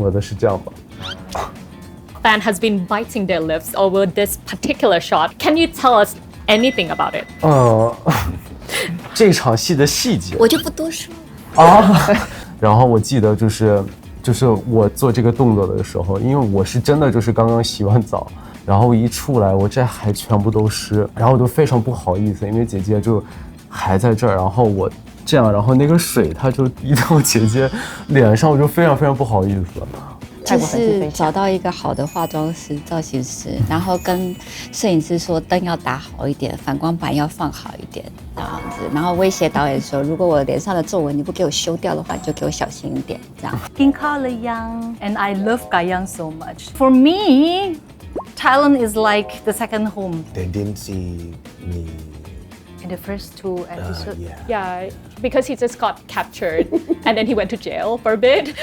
我的是这样吧。fan has been biting their lips over this particular shot. Can you tell us anything about it? 嗯，这场戏的细节我就不多说了。啊。然后我记得就是就是我做这个动作的时候，因为我是真的就是刚刚洗完澡，然后一出来我这还全部都湿，然后我就非常不好意思，因为姐姐就还在这儿，然后我这样，然后那个水它就滴到姐姐脸上，我就非常非常不好意思。就是找到一个好的化妆师、造型师，然后跟摄影师说灯要打好一点，反光板要放好一点，这样子，然后威胁导演说，如果我脸上的皱纹你不给我修掉的话，你就给我小心一点，这样。King Kalayang, and I love Gayang so much. For me, Thailand is like the second home. They didn't see me. In the first two Uh, episodes, yeah. Yeah, because he just got captured and then he went to jail for a bit.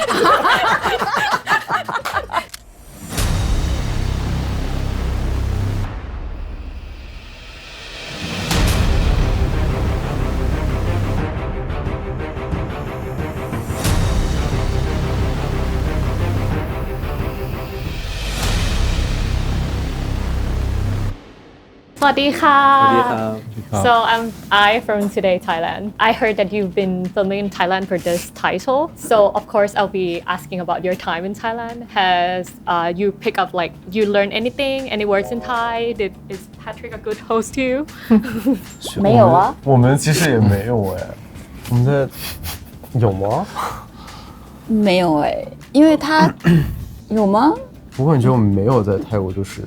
สวัสดีค่ะ So I'm I from Today Thailand. I heard that you've been filming in Thailand for this title. So of course I'll be asking about your time in Thailand. Has uh, you pick up like you learn anything? Any words in Thai? Did is Patrick a good host to you? 没有啊我们，我们其实也没有哎，我们在有吗？没有哎、因为他有吗？不过你觉得我们没有在泰国，就是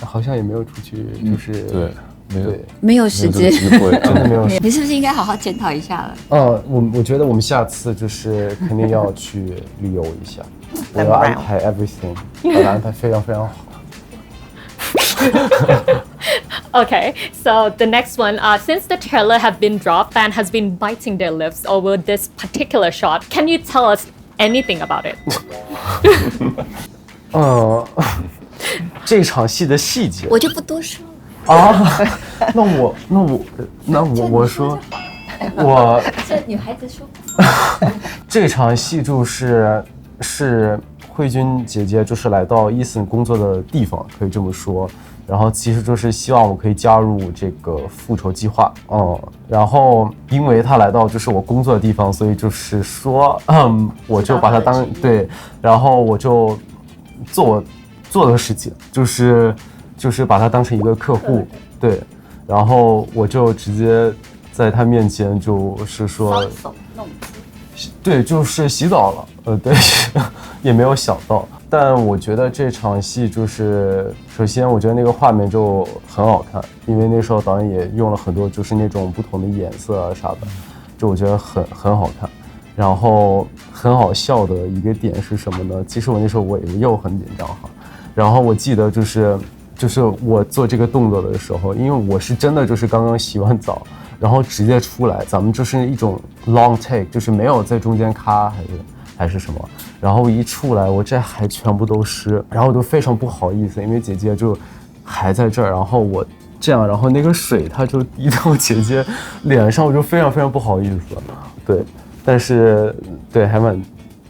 好像也没有出去，就是、对， 没有对，没有时间没有这个。机会，真的没有。你是不是应该好好检讨一下了？嗯，我我觉得我们下次就是肯定要去旅游一下，我要安排 everything，把它安排非常非常好。 Okay, so the next one, uh, since the trailer have been dropped, fan has been biting their lips over this particular shot. Can you tell us anything about it? 嗯，这场戏的细节我就不多说。 啊，那我那我那我我说 我这女孩子说。这场戏就是是慧君姐姐就是来到伊森工作的地方，可以这么说。然后其实就是希望我可以加入这个复仇计划，嗯，然后因为她来到就是我工作的地方，所以就是说，嗯，我就把她当对，然后我就做我做的事情，就是就是把他当成一个客户，对，然后我就直接在他面前就是说。对，就是洗澡了，呃，对，也没有想到。但我觉得这场戏就是，首先我觉得那个画面就很好看，因为那时候导演也用了很多就是那种不同的颜色啊啥的，就我觉得很很好看。然后很好笑的一个点是什么呢？其实我那时候我也又很紧张哈。然后我记得就是就是我做这个动作的时候，因为我是真的就是刚刚洗完澡，然后直接出来，咱们就是一种 long take，就是没有在中间咔还是还是什么，然后一出来我这还全部都湿，然后我就非常不好意思，因为姐姐就还在这儿，然后我这样，然后那个水它就滴到姐姐脸上，我就非常非常不好意思，对，但是对还蛮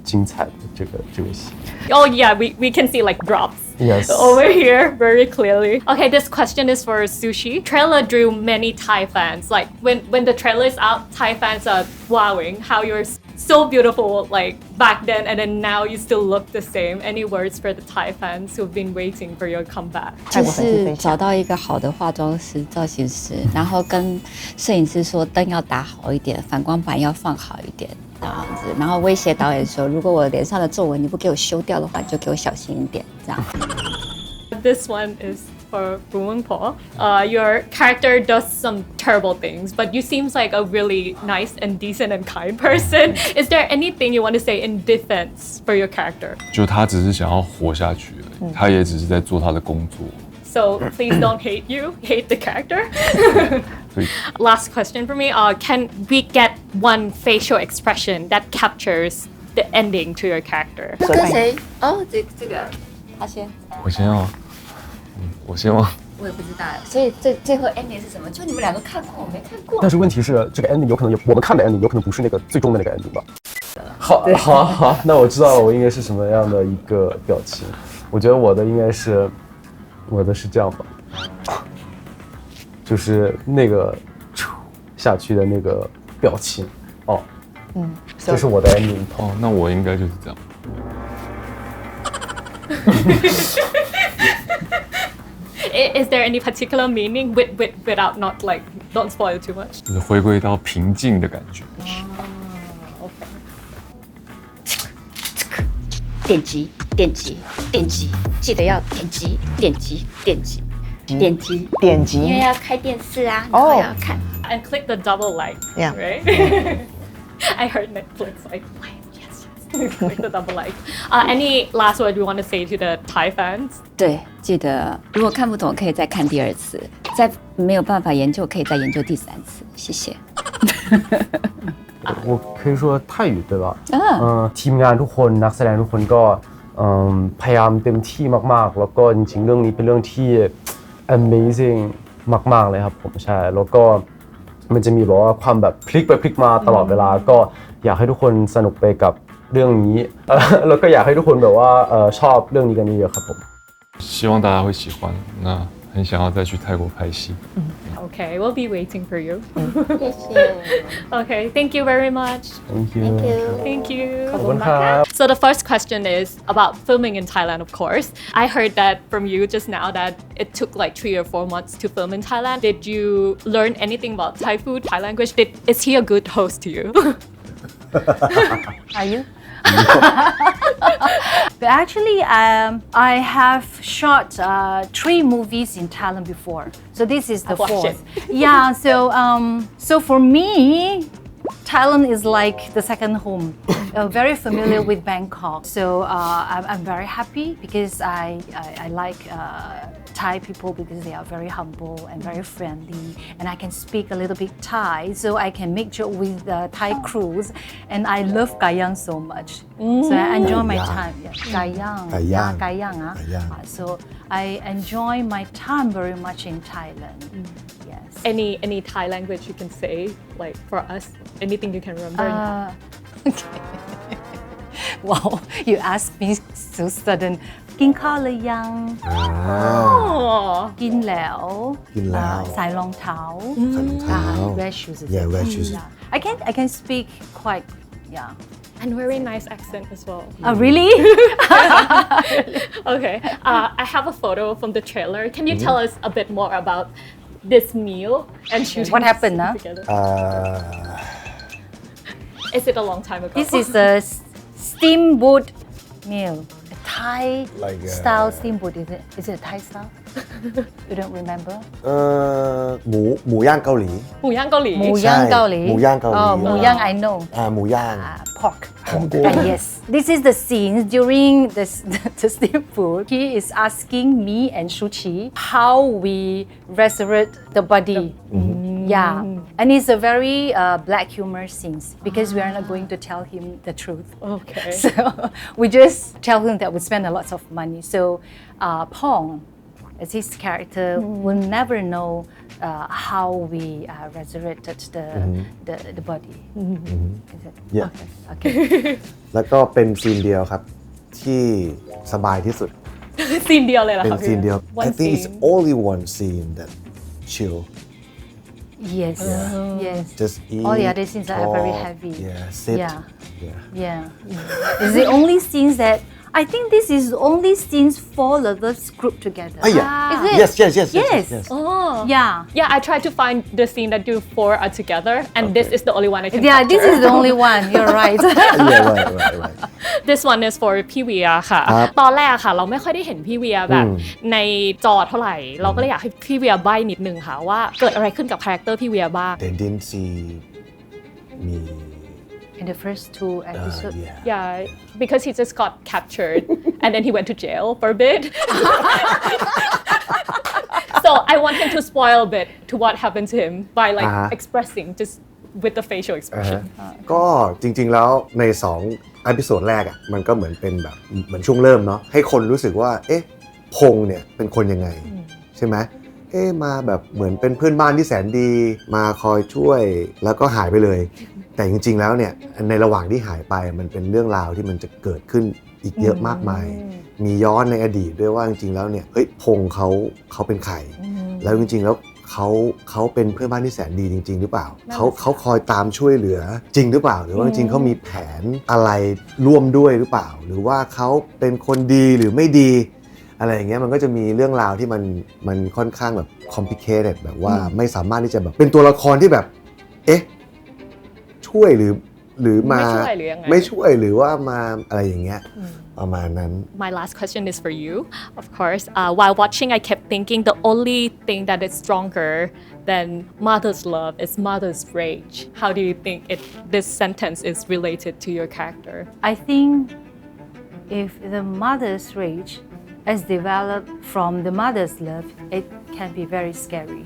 精彩的这个这个戏 Oh yeah, we, we can see like drops. Yes. Over here, very clearly. Okay, this question is for Sushi. Trailer drew many Thai fans. Like when when the trailer is out, Thai fans are wowing how you're s- so beautiful like back then and then now you still look the same. Any words for the Thai fans who've been waiting for your comeback? 就是找到一个好的化妆师、造型师，然后跟摄影师说灯要打好一点，反光板要放好一点， 这样子，然后威胁导演说，如果我脸上的皱纹你不给我修掉的话，你就给我小心一点，这样。 This one is for Boon Paul. Uh, your character does some terrible things, but you seems like a really nice and decent and kind person. Is there anything you want to say in defense for your character? 就他只是想要活下去而已，他也只是在做他的工作。 So please don't hate you, hate the character. Last question for me. Uh, can we get one facial expression that captures the ending to your character? 跟谁？哦，这这个他先，我先要，嗯，我先要。我也不知道，所以最最后 ending 是什么？就你们两个看过，我没看过但。是问题是，这个 ending 有可能也我们看的 ending 有可能不是那个最终的那个 ending 吧？好，好，好，那我知道了，我应该是什么样的一个表情。我觉得我的应该是，我的是这样吧，就是那个唰下去的那个表情。哦，嗯这是我的 ending。哦，那我应该就是这样。Is there any particular meaning with, with without not like don't spoil too much? 就是回归到平静的感觉。点击，点击，点击，记得要点击，点击，点击，点击，点击因为要开电视啊，然后要看。 And click the double like. Yeah. Right? I heard Netflix like like yes yes. click the double like. Uh, any last word you want to say to the Thai fans? 对，记得如果看不懂可以再看第二次，再没有办法研究可以再研究第三次。谢谢。我可以说泰语对吧？嗯 เอ่อทีมงานทุกคนนักแสดงทุกคนก็เอิ่มพยายามเต็มที่มากๆ แล้วก็จริงๆ เรื่องนี้เป็นเรื่องที่ amazing มากๆ เลยครับผมใช่ แล้วก็มันจะมีแบบว่าความแบบพลิกไปพลิกมาตลอดเวลา ก็อยากให้ทุกคนสนุกไปกับเรื่องนี้ เอ่อแล้วก็อยากให้ทุกคนแบบว่าเอ่อชอบเรื่องนี้กันเยอะๆครับผม 希望大家会喜欢。那 很想要再去泰国拍戏。 Okay, we'll be waiting for you. 谢谢。 Okay, thank you very much. thank you Thank you. ขอบคุณครับ So the first question is about filming in Thailand, of course. I heard that from you just now that it took like three or four months to film in Thailand. Did you learn anything about Thai food, Thai language? Did, is he a good host to you? Are you? but actually, um, I have shot uh, three movies in Thailand before. So this is the I've watched fourth. yeah. So um, so for me, Thailand is like the second home. uh, very familiar with Bangkok. So uh, I'm, I'm very happy because I I, I like. Uh, Thai people because they are very humble and very friendly, and I can speak a little bit Thai, so I can make joke with the Thai crews. And I love Gayang so much, so I enjoy my time. Yeah, Gayang, Gayang. yeah, Gayang, ah. Gayang. Uh, so I enjoy my time very much in Thailand. Yes. any any Thai language you can say like for us? Anything you can remember? in Uh, okay. wow, you asked me so sudden. กินข้าวหรือยัง Oh. กินแล้ว กินแล้ว อ่าใส่รองเท้า ใส่รองเท้า Ah, wear shoes. is Yeah, it? wear shoes. Yeah. I can I can speak quite yeah. And very nice accent as well. Oh really? Okay. Uh, I have a photo from the trailer. Can you tell us a bit more about this meal and shooting What happened, this huh? together? อ่า Is it a long time ago? this is a s- steamboat meal. A Thai Like, uh, style steamboat. Is it? Is it a Thai style? you don't remember? เอ่อหมูหมูย่างเกาหลี หมูย่างเกาหลี หมู ใช่ ย่างเกาหลี หมูย่างเกาหลี Oh, หมูย่าง I know. อ่าหมูย่าง Ah, pork. Ah, yes. This is the scene during the, the steam food. He is asking me and Shuchi how we resurrect the body. Yeah. And it's a very uh, black humor scenes because we are not going to tell him the truth. Okay. So we just tell him that we spend a lot of money. So uh, Pong, as his character, will never know uh, how we uh, resurrected the, the, the body. Is it? Yeah. Okay. แล้วก็เป็นซีนเดียวครับ ที่สบายที่สุด ซีนเดียวเลยเหรอ เป็น คะ ซีนเดียว One I think it's scene. only one scene that chill Yes. Yes. just eat All the other scenes are very talk, heavy. yeah sit Yeah. yeah Yeah. It's the only scenes that I think this is only scenes four of us group together. Oh, yeah. Is it? yes yes yes yes Yes. yes Oh. Yeah. Yeah, I tried to find the scene that you four are together, and this Okay. is the only one I can. Yeah, this capture. is the only one. You're right. yeah right right right This one is for พี่เวียค่ะ ครับ ตอนแรกค่ะ เราไม่ค่อยได้เห็นพี่เวียแบบ อืม ในจอเท่าไหร่ เราก็เลยอยากให้พี่เวียใบ้นิดนึงค่ะว่าเกิดอะไรขึ้นกับคาแรคเตอร์พี่เวียบ้าง they didn't see me In the first two uh, episodes. yeah Yeah, because he just got captured and then he went to jail for a bit. so I want him to spoil a bit to what happened to him by like อ่าฮะ expressing just with the facial อ่า expression. ฮะก็จริงๆแล้วใน2องอพิโซดแรกอะมันก็เหมือนเป็นแบบเหมือนช่วงเริ่มเนาะให้คนรู้สึกว่า เอ๊ะ พงษ์เนี่ยเป็นคนยังไง ใช่ไหมเอ๊ะมาแบบเหมือนเป็นเพื่อนบ้านที่แสนดี มาคอยช่วยแล้วก็หายไปเลย แต่จริง ๆ แล้วเนี่ยในระหว่างที่หายไปมันเป็นเรื่องราวที่มันจะเกิดขึ้นอีกเยอะมากมาย มีย้อนในอดีตด้วยว่าจริง ๆ แล้วเนี่ยเฮ้ยพงษ์เขาเขาเป็นใครแล้วจริง ๆ แล้วเขาเขาเป็นเพื่อนบ้านที่แสนดีจริง ๆ หรือเปล่าเขาเขาคอยตามช่วยเหลือจริงหรือเปล่า หรือว่าจริงๆเขามีแผนอะไรร่วมด้วยหรือเปล่า หรือว่าเขาเป็นคนดีหรือไม่ดีอะไรอย่างเงี้ยมันก็จะมีเรื่องราวที่มันมันค่อนข้างแบบ complicated แบบว่าไม่สามารถที่จะแบบเป็นตัวละครที่แบบ เอ๊ะ ช่วยหรือหรือมา ไม่ช่วยหรือยังไง ไม่ช่วยหรือว่ามาอะไรอย่างเงี้ยประมาณนั้น My last question is for you. Of course, uh, while watching, I kept thinking the only thing that is stronger than mother's love is mother's rage. How do you think it, this sentence is related to your character? I think if the mother's rage is developed from the mother's love, it can be very scary.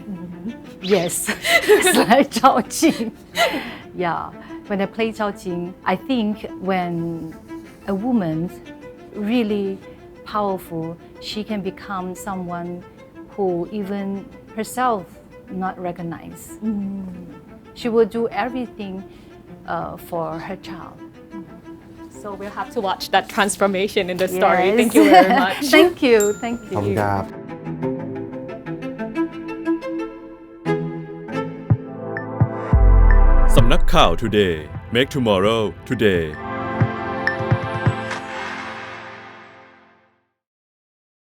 Yes, it's like Zhao Jing. Yeah, when I play Zhao Jing, I think when a woman really powerful, she can become someone who even herself not recognize. She will do everything uh, for her child So we'll have to watch that transformation in the story. Yes. Thank you very much. thank you, thank ขอบคุณ you. ครับ สำนักข่าว Today Make Tomorrow Today